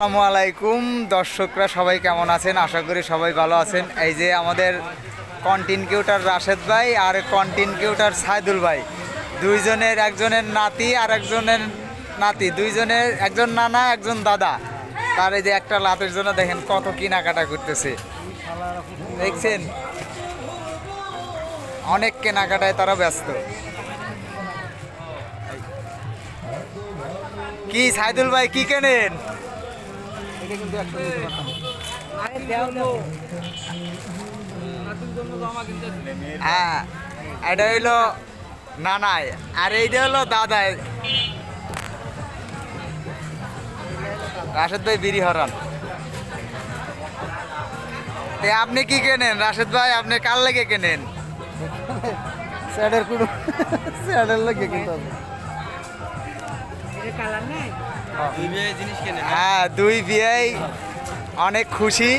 আসসালামু আলাইকুম। দর্শকরা সবাই কেমন আছেন? আশা করি সবাই ভালো আছেন। এই যে আমাদের কন্টিনকিউটার রাশেদ ভাই আর কন্টিনকিউটার সাইদুল ভাই। দুইজনের একজনের নাতি আর একজনের নাতি। দুইজনের একজন নানা, একজন দাদা। তার এই যে একটা লাতের জন্য দেখেন কত কেনাকাটা করতেছে। দেখছেন? অনেক কেনাকাটায় তারা ব্যস্ত। কি সাইদুল ভাই, কি কেনেন? হ্যাঁ এটা হইল নানাই আর এইটা হলো দাদাই। রাশেদ ভাই বিড়ি হরান। তে আপনি কি কেনেন? রাশেদ ভাই আপনি কার লেগে কেনেন? স্যাডের কোনো স্যাডের লাগে কিন্তু। হবে। হ্যাঁ দুই বিয়েই অনেক খুশি।